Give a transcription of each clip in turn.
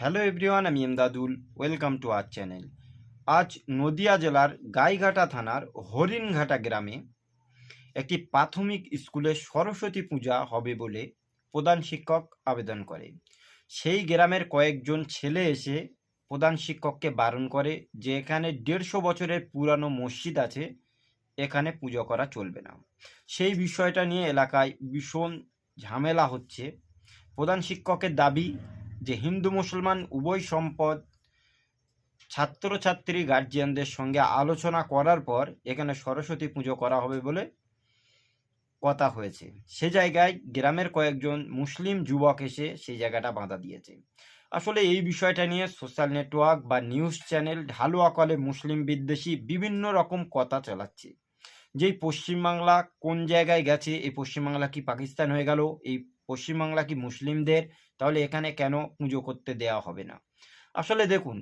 Hello everyone, আমি Emdadul. Welcome to our channel. আজ নদিয়া জেলার গাইঘাটা থানার হরিণঘাটা গ্রামে একটি প্রাথমিক স্কুলে সরস্বতী পূজা হবে বলে প্রধান শিক্ষক আবেদন করে। সেই গ্রামের কয়েকজন ছেলে এসে প্রধান শিক্ষককে বারণ করে যে এখানে দেড়শো বছরের পুরানো মসজিদ আছে, এখানে পুজো করা চলবে না। সেই বিষয়টা নিয়ে এলাকায় ভীষণ ঝামেলা হচ্ছে। প্রধান শিক্ষকের দাবি যে হিন্দু মুসলমান উভয় সম্পদ ছাত্রছাত্রী গার্জিয়ানদের সঙ্গে আলোচনা করার পর এখানে সরস্বতী পুজো করা হবে বলে কথা হয়েছে। সে জায়গায় গ্রামের কয়েকজন মুসলিম যুবক এসে সেই জায়গাটা বাঁধা দিয়েছে। আসলে এই বিষয়টা নিয়ে সোশ্যাল নেটওয়ার্ক বা নিউজ চ্যানেল ঢালুয়া কলে মুসলিম বিদ্বেষী বিভিন্ন রকম কথা চালাচ্ছে। যেই পশ্চিমবাংলা কোন জায়গায় গেছে, এই পশ্চিমবাংলা কি পাকিস্তান হয়ে গেল, এই পশ্চিমবাংলা কি মুসলিমদের? তাহলে এখানে কেন পুজো করতে দেওয়া হবে না? আসলে দেখুন,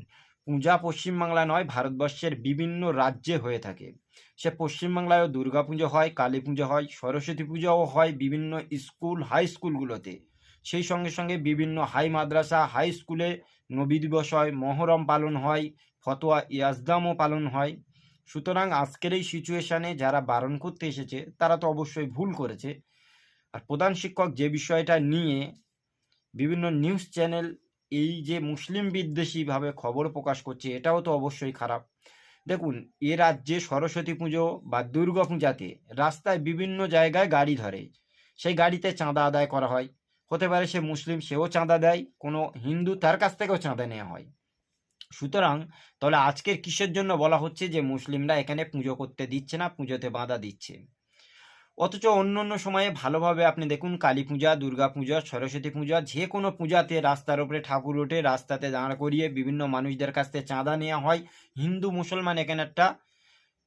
পূজা পশ্চিমবাংলা নয়, ভারতবর্ষের বিভিন্ন রাজ্যে হয়ে থাকে। সে পশ্চিমবাংলায়ও দুর্গা পুজো হয়, কালী পুজো হয়, সরস্বতী পুজোও হয় বিভিন্ন স্কুল, হাই স্কুলগুলোতে। সেই সঙ্গে সঙ্গে বিভিন্ন হাই মাদ্রাসা, হাই স্কুলে নবী দিবস হয়, মহরম পালন হয়, ফতোয়া ইয়াজদামও পালন হয়। সুতরাং আজকের এই সিচুয়েশানে যারা বারণ করতে এসেছে, তারা তো অবশ্যই ভুল করেছে। আর প্রধান শিক্ষক যে বিষয়টা নিয়ে বিভিন্ন নিউজ চ্যানেল এই যে মুসলিম বিদ্বেষীভাবে খবর প্রকাশ করছে, এটাও তো অবশ্যই খারাপ। দেখুন, এ রাজ্যে সরস্বতী পুজো বা দুর্গা পূজাতে রাস্তায় বিভিন্ন জায়গায় গাড়ি ধরে। সেই গাড়িতে চাঁদা আদায় করা হয়। হতে পারে সে মুসলিম, সেও চাঁদা দেয়, কোনো হিন্দু তার কাছ থেকেও চাঁদা নেওয়া হয়। সুতরাং তাহলে আজকের কিসের জন্য বলা হচ্ছে যে মুসলিমরা এখানে পুজো করতে দিচ্ছে না, পুজোতে বাধা দিচ্ছে? অথচ অন্য অন্য সময়ে ভালোভাবে আপনি দেখুন, কালী পূজা, দুর্গা পূজা, সরস্বতী পূজা, যে কোনো পূজাতে রাস্তার উপরে ঠাকুর ওঠে, রাস্তাতে দাঁড় করিয়ে বিভিন্ন মানুষদের কাছ থেকে চাঁদা নেওয়া হয়। হিন্দু মুসলমান এখানে একটা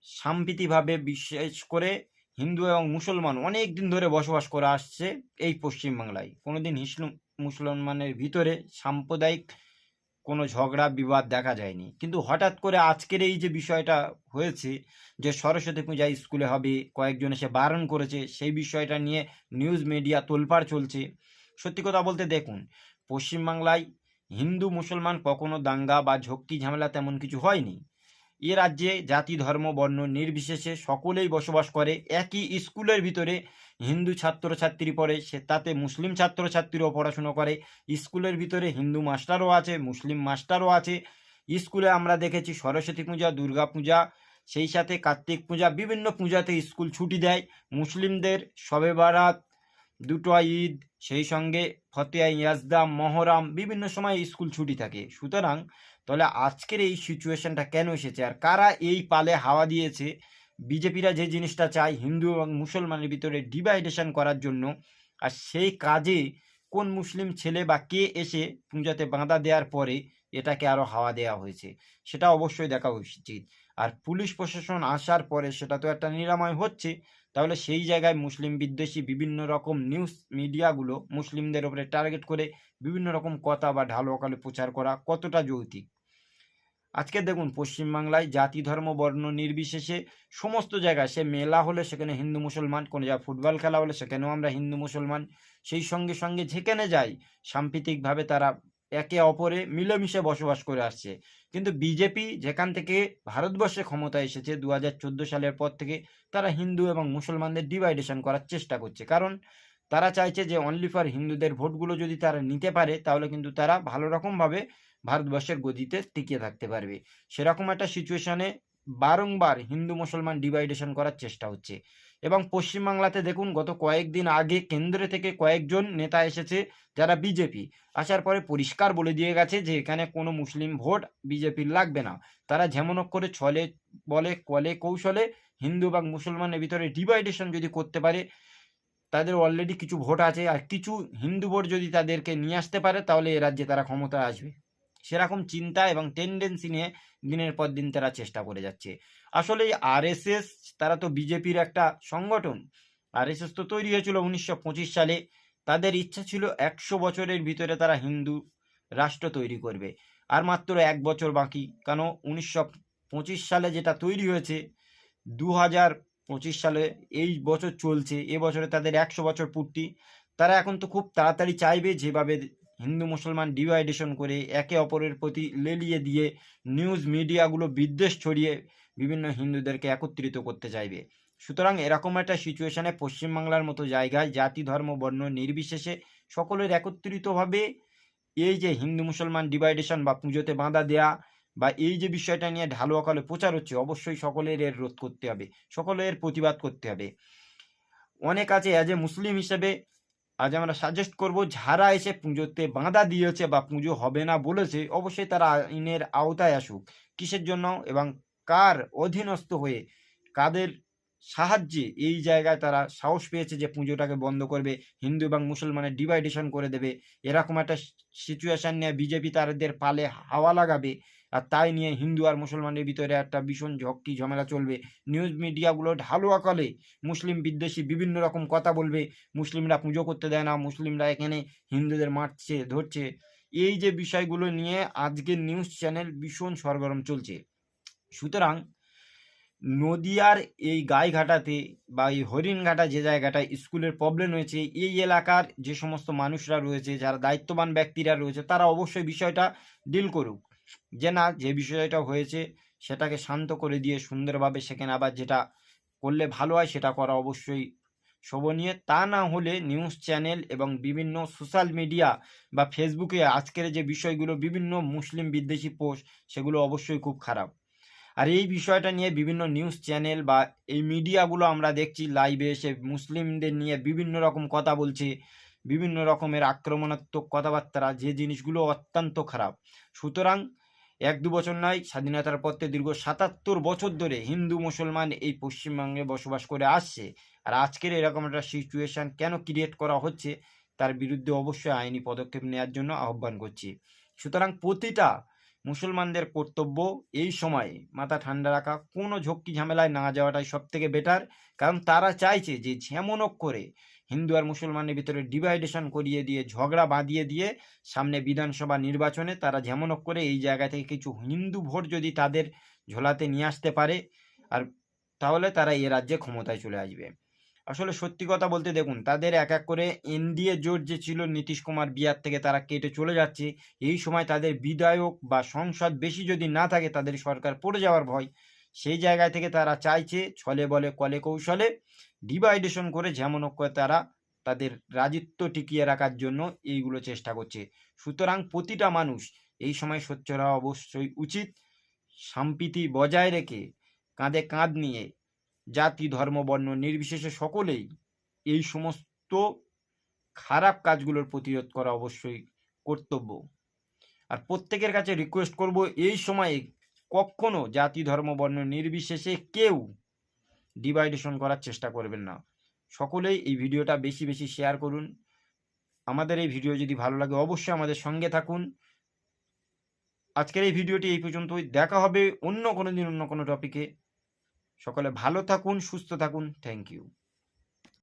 সাম্প্রীতিভাবে বিশেষ করে হিন্দু এবং মুসলমান অনেক দিন ধরে বসবাস করে আসছে এই পশ্চিমবাংলায়। কোনোদিন হিন্দু মুসলমানের ভিতরে সাম্প্রদায়িক কোনো ঝগড়া, বিবাদ দেখা যায়নি। কিন্তু হঠাৎ করে আজকের এই যে বিষয়টা হয়েছে যে সরস্বতী পূজা স্কুলে হবে, কয়েকজন এসে বারণ করেছে, সেই বিষয়টা নিয়ে নিউজ মিডিয়া তোলপাড় চলছে। সত্যি কথা বলতে দেখুন, পশ্চিমবাংলায় হিন্দু, মুসলমান কখনো দাঙ্গা বা ঝক্কি ঝামেলা তেমন কিছু হয়নি। এ রাজ্যে জাতি, ধর্ম, বর্ণ নির্বিশেষে সকলেই বসবাস করে। একই স্কুলের ভিতরে হিন্দু ছাত্রছাত্রী পড়ে, সে তাতে মুসলিম ছাত্রছাত্রীও পড়াশুনো করে। স্কুলের ভিতরে হিন্দু মাস্টারও আছে, মুসলিম মাস্টারও আছে। স্কুলে আমরা দেখেছি সরস্বতী পূজা, দুর্গা পূজা, সেই সাথে কার্তিক পূজা, বিভিন্ন পূজাতে স্কুল ছুটি দেয়। মুসলিমদের শবে বারাত, দুটো ঈদ, সেই সঙ্গে ফতেয়া, ইয়াজদা, মহরাম বিভিন্ন সময় স্কুল ছুটি থাকে। সুতরাং তাহলে আজকের এই সিচুয়েশনটা কেন এসেছে? আর কারা এই পালে হাওয়া দিয়েছে? বিজেপিরা যে জিনিসটা চায়, হিন্দু এবং মুসলমানের ভিতরে ডিভাইডেশন করার জন্য, আর সেই কাজে কোন মুসলিম ছেলে বা কে এসে পূজাতে বাঁধা দেওয়ার পরে এটাকে আরও হাওয়া দেওয়া হয়েছে? সেটা অবশ্যই দেখা উচিত। আর পুলিশ প্রশাসন আসার পরে সেটা তো একটা নিরাময় হচ্ছে, তাহলে সেই জায়গায় মুসলিম বিদ্বেষী বিভিন্ন রকম নিউজ মিডিয়াগুলো মুসলিমদের ওপরে টার্গেট করে বিভিন্ন রকম কথা বা ঢালো অকালে প্রচার করা কতটা যৌক্তিক আজকে দেখুন, পশ্চিমবাংলায় জাতি, ধর্ম, বর্ণ নির্বিশেষে সমস্ত জায়গায় সে মেলা হলে সেখানে হিন্দু, মুসলমান, কোনো জায়গায় ফুটবল খেলা হলে সেখানেও আমরা হিন্দু, মুসলমান। সেই সঙ্গে সঙ্গে যেখানে যাই, সাম্প্রতিকভাবে তারা একে অপরে মিলেমিশে বসবাস করে আসছে। কিন্তু বিজেপি যেখান থেকে ভারতবর্ষে ক্ষমতা এসেছে দু হাজার চোদ্দ সালের পর থেকে, তারা হিন্দু এবং মুসলমানদের ডিভাইডেশন করার চেষ্টা করছে। কারণ তারা চাইছে যে অনলি ফর হিন্দুদের ভোটগুলো যদি তারা নিতে পারে, তাহলে কিন্তু তারা ভালো রকমভাবে ভারতবর্ষের গদিতে টিকিয়ে থাকতে পারবে। সেরকম একটা সিচুয়েশনে বারংবার হিন্দু মুসলমান ডিভাইডেশন করার চেষ্টা হচ্ছে। এবং পশ্চিমবাংলাতে দেখুন, গত কয়েকদিন আগে কেন্দ্র থেকে কয়েকজন নেতা এসেছে যারা বিজেপি। আসার পরে পরিষ্কার বলে দিয়ে গেছে যে, এখানে কোনো মুসলিম ভোট বিজেপির লাগবে না। তারা যেমন করে ছলে বলে, কলে, কৌশলে হিন্দু এবং মুসলমানের ভিতরে ডিভাইডেশন যদি করতে পারে, তাদের অলরেডি কিছু ভোট আছে। আর কিছু হিন্দু ভোট যদি তাদেরকে নিয়ে আসতে পারে, তাহলে এ রাজ্যে তারা ক্ষমতায় আসবে। সেরকম চিন্তা এবং টেন্ডেন্সি নিয়ে দিনের পর দিন তারা চেষ্টা করে যাচ্ছে। আসলে এই আরএসএস তারা তো বিজেপির একটা সংগঠন। আরএসএস তো তৈরি হয়েছিল উনিশশো পঁচিশ সালে। তাদের ইচ্ছা ছিল একশো বছরের ভিতরে তারা হিন্দু রাষ্ট্র তৈরি করবে। আর মাত্র এক বছর বাকি। কেন? উনিশশো পঁচিশ সালে যেটা তৈরি হয়েছে দু পঁচিশ সালে এই বছর চলছে। এ বছরে তাদের একশো বছর পূর্তি। তারা এখন তো খুব তাড়াতাড়ি চাইবে যেভাবে হিন্দু মুসলমান ডিভাইডেশন করে একে অপরের প্রতি লেলিয়ে দিয়ে নিউজ মিডিয়াগুলো বিদ্বেষ ছড়িয়ে বিভিন্ন হিন্দুদেরকে একত্রিত করতে চাইবে। সুতরাং এরকম একটা সিচুয়েশনে পশ্চিমবাংলার মতো জায়গায় জাতি, ধর্ম, বর্ণ নির্বিশেষে সকলের একত্রিতভাবে এই যে হিন্দু মুসলমান ডিভাইডেশন বা পুজোতে বাঁধা দেয়া বা এই যে বিষয়টা নিয়ে ঢালু আকালে প্রচার হচ্ছে, অবশ্যই সকলের এর রোধ করতে হবে, সকলের প্রতিবাদ করতে হবে। অনেক আছে অ্যাজ এ মুসলিম হিসেবে আজ আমরা সাজেস্ট করব, যারা এসে পুজোতে বাঁধা দিয়েছে বা পুজো হবে না বলেছে, অবশ্যই তারা আইনের আওতায় আসুক। কিসের জন্য এবং কার অধীনস্থ হয়ে, কাদের সাহায্যে এই জায়গায় তারা সাহস পেয়েছে যে পুজোটাকে বন্ধ করবে, হিন্দু এবং মুসলমানের ডিভাইডেশন করে দেবে, এরকম একটা সিচুয়েশান নিয়ে বিজেপি তাদের পালে হাওয়া লাগাবে। আর তাই নিয়ে হিন্দু আর মুসলমানের ভিতরে একটা ভীষণ ঝক্কি ঝামেলা চলবে। নিউজ মিডিয়াগুলো ঢালু আকালে মুসলিম বিদ্বেষী বিভিন্ন রকম কথা বলবে, মুসলিমরা পুজো করতে দেয় না, মুসলিমরা এখানে হিন্দুদের মারছে, ধরছে। এই যে বিষয়গুলো নিয়ে আজকের নিউজ চ্যানেল ভীষণ সরগরম চলছে। সুতরাং নদিয়ার এই গাইঘাটাতে বা এই হরিণঘাটা যে জায়গাটায় স্কুলের প্রবলেম হয়েছে এই এলাকার যে সমস্ত মানুষরা রয়েছে, যারা দায়িত্ববান ব্যক্তিরা রয়েছে, তারা অবশ্যই বিষয়টা ডিল করুক। যে না, যে বিষয়টা হয়েছে সেটাকে শান্ত করে দিয়ে সুন্দরভাবে সেখানে আবার যেটা করলে ভালো হয় সেটা করা অবশ্যই শোভনীয়। তা না হলে নিউজ চ্যানেল এবং বিভিন্ন সোশ্যাল মিডিয়া বা ফেসবুকে আজকের যে বিষয়গুলো, বিভিন্ন মুসলিম বিদ্বেষী পোস্ট সেগুলো অবশ্যই খুব খারাপ। আর এই বিষয়টা নিয়ে বিভিন্ন নিউজ চ্যানেল বা এই মিডিয়াগুলো আমরা দেখছি লাইভে এসে মুসলিমদের নিয়ে বিভিন্ন রকম কথা বলছে, বিভিন্ন রকমের আক্রমণাত্মক কথাবার্তা, যে জিনিসগুলো অত্যন্ত খারাপ। সুতরাং এক দু বছর নয় স্বাধীনতার পর দীর্ঘ সাতাত্তর বছর ধরে হিন্দু, মুসলমান এই পশ্চিমবঙ্গে বসবাস করে আসছে। আর আজকের এরকম একটা সিচুয়েশান কেন ক্রিয়েট করা হচ্ছে, তার বিরুদ্ধে অবশ্যই আইনি পদক্ষেপ নেওয়ার জন্য আহ্বান করছি। সুতরাং প্রতিটা মুসলমানদের কর্তব্য এই সময়ে মাথা ঠান্ডা রাখা, কোনো ঝক্কি ঝামেলায় না যাওয়াটাই সব থেকে বেটার কারণ তারা চাইছে যে যেমন করে হিন্দু আর মুসলমানের ভিতরে ডিভাইডেশন করিয়ে দিয়ে, ঝগড়া বাঁধিয়ে দিয়ে সামনে বিধানসভা নির্বাচনে তারা যেমন করে এই জায়গা থেকে কিছু হিন্দু ভোট যদি তাদের ঝোলাতে নিয়ে আসতে পারে, আর তাহলে তারা এ রাজ্যে ক্ষমতায় চলে আসবে। আসলে সত্যি কথা বলতে দেখুন, তাদের এক এক করে এনডিএ জোট যে ছিল, নীতিশ কুমার বিহার থেকে তারা কেটে চলে যাচ্ছে। এই সময় তাদের বিধায়ক বা সংসদ বেশি যদি না থাকে, তাদের সরকার পড়ে যাওয়ার ভয়। সেই জায়গা থেকে তারা চাইছে ছলে বলে, কলে কৌশলে ডিভাইডেশন করে যেমন তারা তাদের রাজত্ব টিকিয়ে রাখার জন্য এইগুলো চেষ্টা করছে। সুতরাং প্রতিটা মানুষ এই সময় সোচ্চার অবশ্যই উচিত। সম্প্রীতি বজায় রেখে কাঁধে কাঁধ নিয়ে জাতি, ধর্ম, বর্ণ নির্বিশেষে সকলেই এই সমস্ত খারাপ কাজগুলোর প্রতিরোধ করা অবশ্যই কর্তব্য। আর প্রত্যেকের কাছে রিকোয়েস্ট করব, এই সময়ে কখনো জাতি, ধর্ম, বর্ণ নির্বিশেষে কেউ ডিভাইডেশন করার চেষ্টা করবেন না। সকলেই এই ভিডিওটা বেশি বেশি শেয়ার করুন। আমাদের এই ভিডিও যদি ভালো লাগে অবশ্যই আমাদের সঙ্গে থাকুন। আজকের এই ভিডিওটি এই পর্যন্তই। দেখা হবে অন্য কোনো দিন অন্য কোনো টপিকে সকলে ভালো থাকুন, সুস্থ থাকুন। Thank you